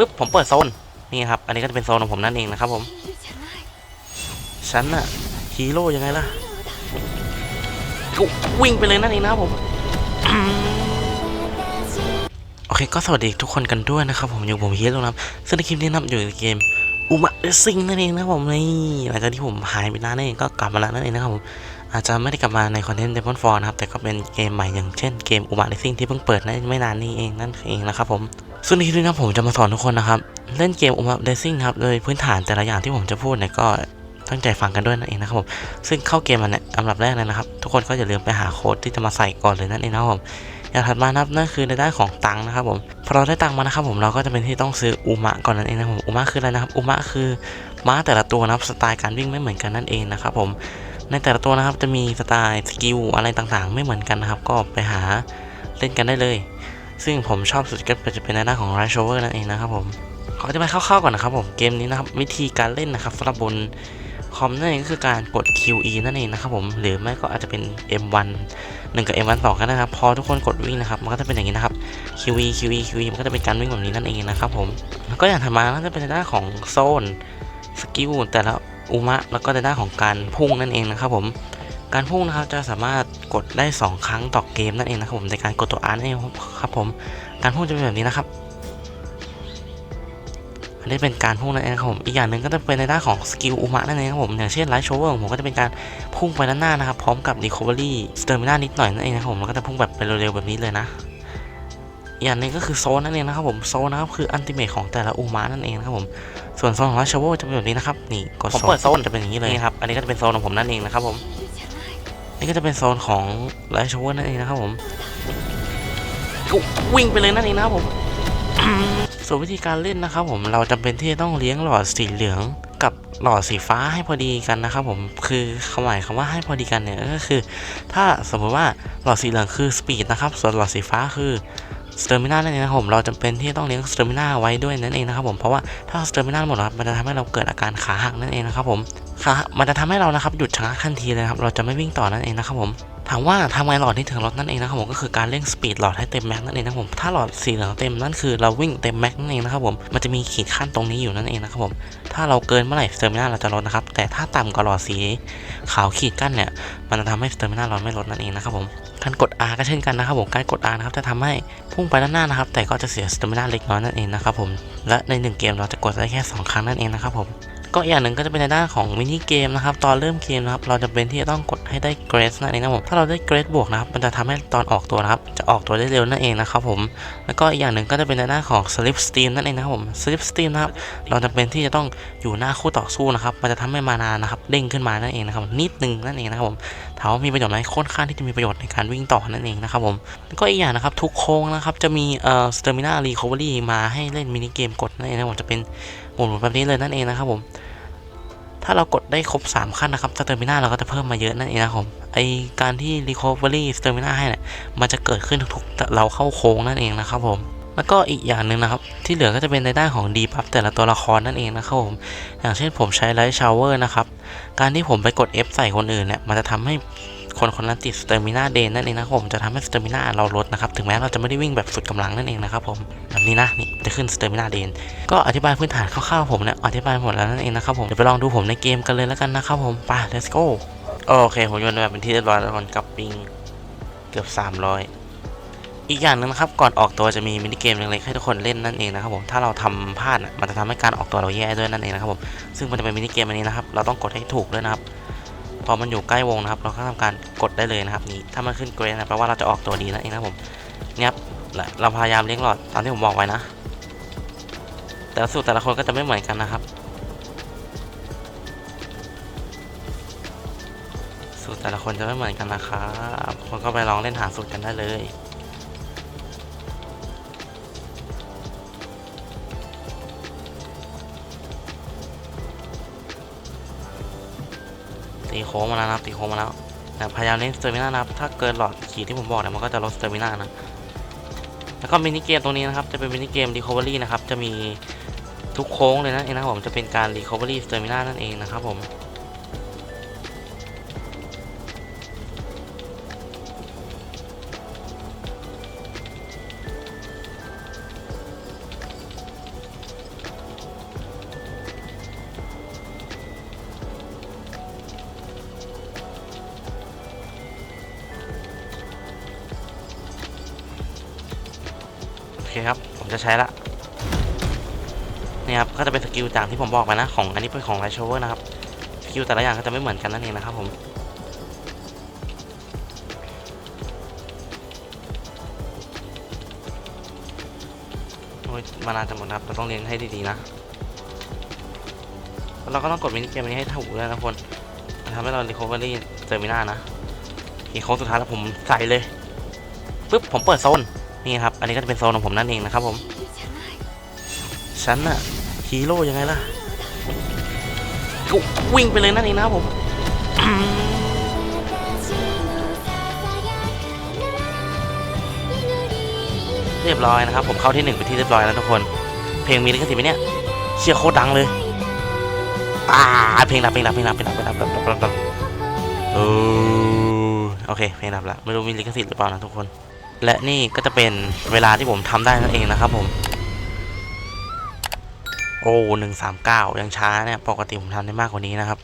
ปุ๊บผมเปิดโซนนี่ครับ อันนี้ก็จะเป็นโซนของผมนั่นเองนะครับผมฉันน่ะฮีโร่ยังไงล่ะวิ่งไปเลยนั่นเองนะครับผมโอเคก็สวัสดีทุกคนกันด้วยนะครับผมอยู่ผมฮีโร่นะซึ่งในคลิปนี้นะครับอยู่ในเกมอุมาเรซิงนั่นเองนะผมนี่หลังจากที่ผมหายไปนานนั่นเองก็กลับมาแล้วนั่นเองนะครับผม อาจจะไม่ได้กลับมาในคอนเทนต์เดมอนฟอร์นะครับ แต่ก็เป็นเกมใหม่อย่างเช่นเกมอุมาเรซิงที่เพิ่งเปิดนั่นไม่นานนี้เองนั่นเองนะครับผมซึ่งในคลิปนี้นะครับผมจะมาสอนทุกคนนะครับ เล่นเกมอุมาเรซิงครับโดยพื้นฐานแต่ละอย่างที่ผมจะพูดเนี่ยก็ตั้งใจฟังกันด้วยนั่นเองนะครับผมซึ่งเข้าเกมมันเนี่ยอันดับแรกเลยนะครับ ทุกคนก็อย่าลืมไปหาโค้ดที่จะมาใส่ก่อนเลยนั่นเองนะครับผมอย่างถัดมานะครับนั่นคือในด้านของตังค์นะครับผมพอเราได้ตังค์มานะครับผมเราก็จะเป็นที่ต้องซื้ออุมะก่อนนั่นเองนะครับผมอุมะคืออะไรนะครับอุมะคือม้าแต่ละตัวนะครับสไตล์การวิ่งไม่เหมือนกันนั่นเองนะครับผม ในแต่ละตัวนะครับจะมีสไตล์สกิลอะไรต่างๆ ไม่เหมือนกันนะครับ ก็ไปหาเล่นกันได้เลย ซึ่งผมชอบสุดก็จะเป็นในด้านของ r i ช e เวอร์นั่นเองนะครับผมขอจะไปคร่าวๆก่อนนะครับผมเกมนี้นะครับวิธีการเล่นนะครับสำหรับบนคอมนั่นเองก็คือการกด QE นั่นเองนะครับผมหรือไม่ก็อาจจะเป็น M1 1 กับ M1 2กันนะครับ พอทุกคนกดวิ่งนะครับ มันก็จะเป็นอย่างนี้นะครับ QE QE QE มันก็จะเป็นการวิ่งแบบนี้นั่นเองนะครับผมแล้วก็อย่างถัดมาก็จะเป็นในด้านของโซนสกิลแต่ละ อุมะแล้วก็ในด้านของการพุ่งนั่นเองนะครับผมการพุ่งนะครับจะสามารถกดได้ 2 ครั้งต่อเกมนั่นเองนะครับผมในการกดตัว R นั่นเองครับผมการพุ่งจะเป็นแบบนี้นะครับอันนี้เป็นการพุ่งนั่นเองครับผมอีกอย่างหนึ่งก็จะเป็นในด้านของสกิลอุมะนั่นเองครับผมอย่างเช่นไลท์โชเวอร์ผมก็จะเป็นการพุ่งไปด้านหน้านะครับพร้อมกับ recovery stamina นิดหน่อยนั่นเองนะครับผมแล้วก็จะพุ่งแบบไปเร็วๆแบบนี้เลยนะ อีกอย่างหนึงก็คือโซนนั่นเองนะครับผมโซนนะครับคืออันติเมทของแต่ละอุมะนั่นเองนะครับผมส่วนโซนของไลท์โชเวอร์จะเป็นแบบนี้นะครับนี่กดผมเปิดโซนจะเป็นอย่างนี้เลยครับอันนี้ก็จะเป็นโซนของผมนั่นเองนะครับผมนี่ก็จะเป็นโซนของไลท์โชเวอร์นั่นเองนะครับผมก็วิ่งไปเลยนั่นเองนะครับผมส่วนวิธีการเล่นนะครับผมเราจำเป็นที่จะต้องเลี้ยงหลอดสีเหลืองกับหลอดสีฟ้าให้พอดีกันนะครับผมคือคำหมายคำว่าให้พอดีกันเนี่ยก็คือ ถ้าสมมติว่าหลอดสีเหลืองคือสปีดนะครับส่วนหลอดสีฟ้าคือ สเตอร์มินานั่นเองนะผมเราจำเป็นที่ต้องเลี้ยงสเตอร์มินาไว้ด้วยนั่นเองนะครับผมเพราะว่าถ้าสเตอร์มินาหมดนะครับมันจะทำให้เราเกิดอาการขาหักนั่นเองนะครับผมขามันจะทำให้เรานะครับหยุดชะงักทันทีเลยครับเราจะไม่วิ่งต่อนั่นเองนะครับผมถามว่าทำไงหลอดที่ถึงรถนั่นเองนะครับผมก็คือการเร่งสปีดหลอดให้เต็มแม็กนั่นเองนะผมถ้าหลอดสีเหลืองเต็มนั่นคือเราวิ่งเต็มแม็กนั่นเองนะครับผมมันจะมีขีดขั้นตรงนี้อยู่นั่นเองนะครับผมถ้าเราเกินเมื่อไหร่สเตอร์มินาเราจะลดนะครับแต่ถ้าต่ำกว่าหลอดสีขาวขีดกั้นเนี่ยมันจะทำให้สเตอร์มินาเราไม่ลดนั่นเองนะครับผม การกด R ก็เช่นกันนะครับผมการกด R นะครับจะทำให้พุ่งไปด้านหน้านะครับ แต่ก็จะเสียสเตมินาเล็กน้อยนั่นเองนะครับผมและในหนึ่งเกมเราจะกดได้แค่สองครั้งนั่นเองนะครับผมก็อย่างหนึ่งก็จะเป็นในด้านของมินิเกมนะครับตอนเริ่มเกมนะครับเราจะเป็นที่จะต้องกดให้ได้เกรดนั่นเองนะครับผมถ้าเราได้เกรดบวกนะครับมันจะทำให้ตอนออกตัวนะครับจะออกตัวได้เร็วนั่นเองนะครับผมแล้วก็อีกอย่างหนึ่งก็จะเป็นในด้านของ slip stream นั่นเองนะครับผม slip stream นะครับเราจะเป็นที่จะต้องอยู่หน้าคู่ต่อสู้นะครับมันจะทำให้มานานะครับเด้งขึ้นมานั่นเองนะครับนิดนึงนั่นเองนะครับผม ถามว่ามีประโยชน์ไหมค่อนข้างที่จะมีประโยชน์ในการวิ่งต่อนั่นเองนะครับผมก็อีกอย่างนะครับทุกโค้งนะครับจะมีเอ่อ stamina recovery มาให้เล่นมินิเกมกดนั่นเองนะผมจะเป็นหมุนแบบนี้เลยนั่นเองนะครับผมถ้าเรากดได้ครบ 3 ขั้นนะครับสเตอร์มินาเราก็จะเพิ่มมาเยอะนั่นเองนะครับผมไอการที่ recovery สเตอร์มินาให้เนี่ยมันจะเกิดขึ้นทุกๆเราเข้าโค้งนั่นเองนะครับผม แล้วก็อีกอย่างหนึ่งนะครับ ที่เหลือก็จะเป็นในด้านของดีบัฟแต่ละตัวละครนั่นเองนะครับผม อย่างเช่นผมใช้ไลท์ชาวเวอร์นะครับ การที่ผมไปกด F ใส่คนอื่นเนี่ยมันจะทำให้คนคนนั้นติดสเตอร์มินาเดนนั่นเองนะครับผมจะทำให้สเตอร์มินาเราลดนะครับถึงแม้เราจะไม่ได้วิ่งแบบสุดกำลังนั่นเองนะครับผมแบบนี้นะนี่จะขึ้นสเตอร์มินาเดนก็อธิบายพื้นฐานคร่าวๆผมเนี่ยอธิบายหมดแล้วนั่นเองนะครับผมเดี๋ยวไปลองดูผมในเกมกันเลยแล้วกันนะครับผมไป let's go โอเคผมโยนแบบเป็นที่เรียบร้อยแล้วคนกับปิงเกือบ300 อีกอย่างหนึงนะครับก่อนออกตัวจะมีมินิเกมเล็กๆให้ทุกคนเล่นนั่นเองนะครับผมถ้าเราทำพลาดมันจะทำให้การออกตัวเราแย่ด้วยนั่นเองนะครับผมซึ่งมันจะเป็นมินิเกมอันนี้นะครับเราต้องกดให้ถูกด้วยนะครับพอมันอยู่ใกล้วงนะครับ เราก็ทำการกดได้เลยนะครับนี่ถ้ามันขึ้นเกรนแปลว่าเราจะออกตัวดีนั่นเองนะครับผมเนี่ยครับเราพยายามเลี้ยงหลอดตามที่ผมบอกไว้นะ แต่สูตรแต่ละคนก็จะไม่เหมือนกันนะครับ สูตรแต่ละคนจะไม่เหมือนกันนะครับคนก็ไปลองเล่นหาสูตรกันได้เลย ตีโค้งมาแล้วนะครับตีโค้งมาแล้วแต่พยายามเล่นสเตอร์มินานะถ้าเกินหลอดขีดที่ผมบอกเนี่ยมันก็จะลดสเตอร์มินานะแล้วก็มินิเกมตรงนี้นะครับจะเป็นมินิเกม Recovery นะครับจะมีทุกโค้งเลยนะเองนะผมจะเป็นการ Recovery Stamina นั่นเองนะครับผม เคครับ ผมจะใช้ละนี่ครับก็จะเป็นสกิลจากที่ผมบอกไปนะ ของอันนี้เป็นของไลท์โชเวอร์นะครับ สกิลแต่ละอย่างก็จะไม่เหมือนกันนั่นเองนะครับผมมานานจะหมดครับ เราต้องเรียนให้ดีๆนะ เราก็ต้องกดมินิเกมนี้ให้ถูกด้วยนะคนทำให้เรา recovery เจอมิน่านะอีกโค้งสุดท้ายแล้วผมใส่เลยปุ๊บ ผมเปิดโซน นี่ครับ อันนี้ก็จะเป็นโซนของผมนั่นเองนะครับผมฉันน่ะฮีโร่ยังไงล่ะก็วิ่งไปเลยนั่นเองนะครับผมเรียบร้อยนะครับ ผมเข้าที่หนึ่งไปที่เรียบร้อยแล้วทุกคน เพลงมีลิขสิทธิ์ไหมเนี่ย เชียร์โคตรดังเลยอ่าเพลงดับเพลงดับเพลงดับเพลงดับเพลงดับดับดับดับดับโอเคเพลงดับละไม่รู้มีลิขสิทธิ์หรือเปล่านะทุกคน และนี่ก็จะเป็นเวลาที่ผมทำได้นั่นเองนะครับผมโอ้หนึ่งสามเก้ายังช้าเนี่ย ปกติผมทำได้มากกว่านี้นะครับ